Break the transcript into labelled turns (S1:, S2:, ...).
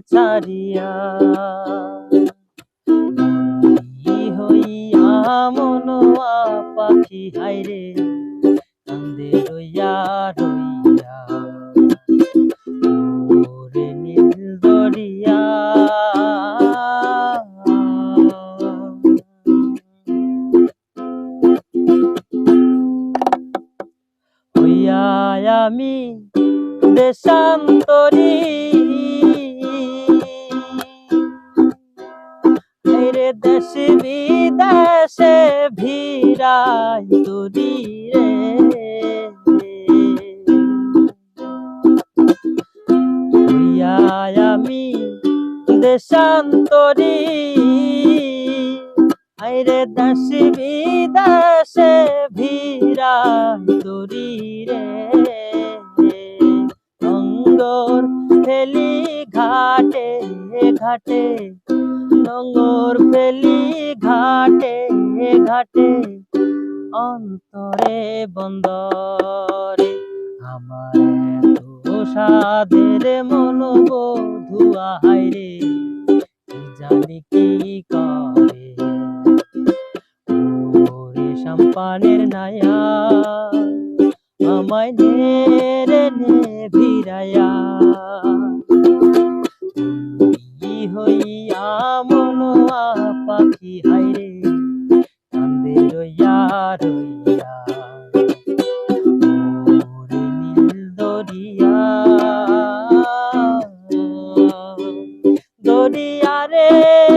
S1: ছাড়িয়া। বন্দী হইয়া মনোয়া পাখি হাইরে কান্দে রইয়া রইয়া। ওরে নীল দরিয়া। আমি দেশান্তরী রে দেশ বিদেশে ভিড়াই তুরি রে আমি দেশান্তরী আইরে দেশ বিদেশে ভিড়াই তুরি ঘাটে ঘাটে। নঙ্গর ফেলি ঘাটে ঘাটে। অন্তরে বন্দরে আমার এত সাধের মনোবধুয়া হাইরে কি জানি কি করে? ওরে সম্পানের নায়া, আমায় নে নে ভিড়ায়া। মনোয়া পাখি হাইরে কান্দে রইয়া রইয়া। নীল দরিয়া দরিয়া রে।